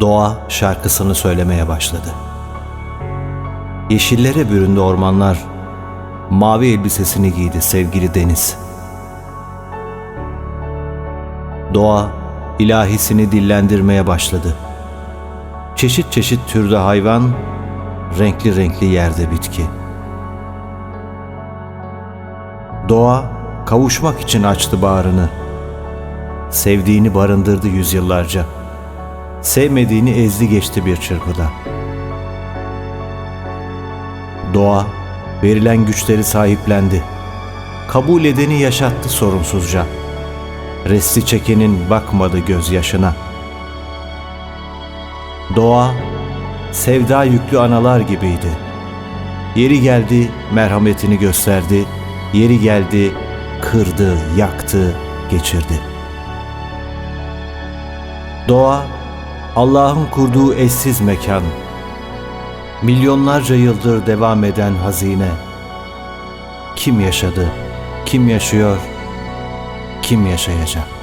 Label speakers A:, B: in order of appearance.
A: Doğa şarkısını söylemeye başladı. Yeşillere büründü ormanlar, mavi elbisesini giydi sevgili deniz. Doğa ilahisini dillendirmeye başladı. Çeşit çeşit türde hayvan, renkli renkli yerde bitki. Doğa kavuşmak için açtı bağrını. Sevdiğini barındırdı yüzyıllarca. Sevmediğini ezdi geçti bir çırpıda. Doğa verilen güçleri sahiplendi. Kabul edeni yaşattı sorunsuzca. Resti çekenin bakmadı gözyaşına. Doğa sevda yüklü analar gibiydi. Yeri geldi merhametini gösterdi. Yeri geldi kırdı, yaktı, geçirdi. Doğa Allah'ın kurduğu eşsiz mekan. Milyonlarca yıldır devam eden hazine. Kim yaşadı? Kim yaşıyor? Kim yaşayacak?